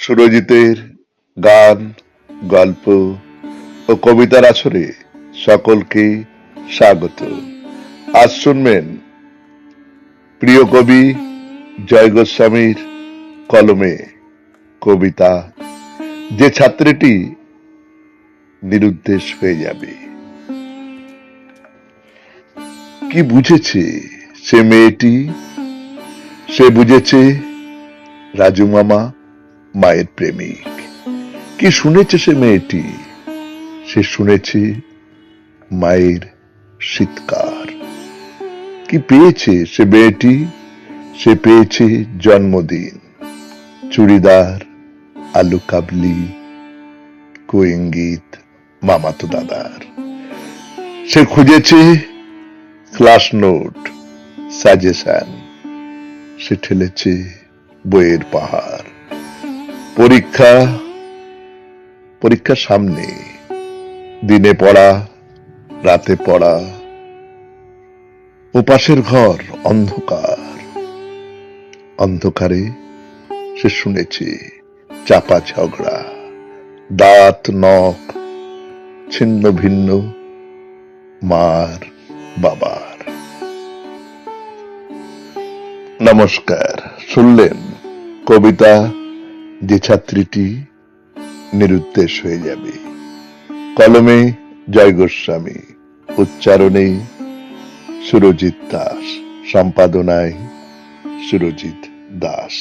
সুরজিতের গান, গল্প ও কবিতার আসরে সকলকে স্বাগত। আজ শুনবেন প্রিয় কবি জয় গোস্বামীর কলমে কবিতা। যে ছাত্রীটি নিরুদ্দেশ হয়ে যাবে। কি বুঝেছে সে মেয়েটি? সে বুঝেছে রাজু মামা মায়ের প্রেমিক। কি শুনেছে সে মেয়েটি? সে শুনেছে মায়ের শীতকার কি পেয়েছে সে মেয়েটি? সে পেয়েছে জন্মদিন। চুড়িদার আলু কাবলি কোয়েঙ্গিত মামাতো দাদার। সে খুঁজেছে ক্লাস নোট, সাজেশন। সে ঠেলেছে বইয়ের পাহাড়। পরীক্ষা পরীক্ষা সামনে, দিনে পড়া, রাতে পড়া, উপাসের ঘর, অন্ধকার। অন্ধকারে সে শুনেছে, চাপা ঝগড়া, দাঁত, নখ, ছিন্ন ভিন্ন, মার, বাবার। নমস্কার, শুনলেন কবিতা যে ছাত্রীটি নিরুদ্দেশ হয়ে যাবে। কলমে জয় গোস্বামী উচ্চারণে সুরজিৎ দাস সম্পাদনায় সুরজিৎ দাস।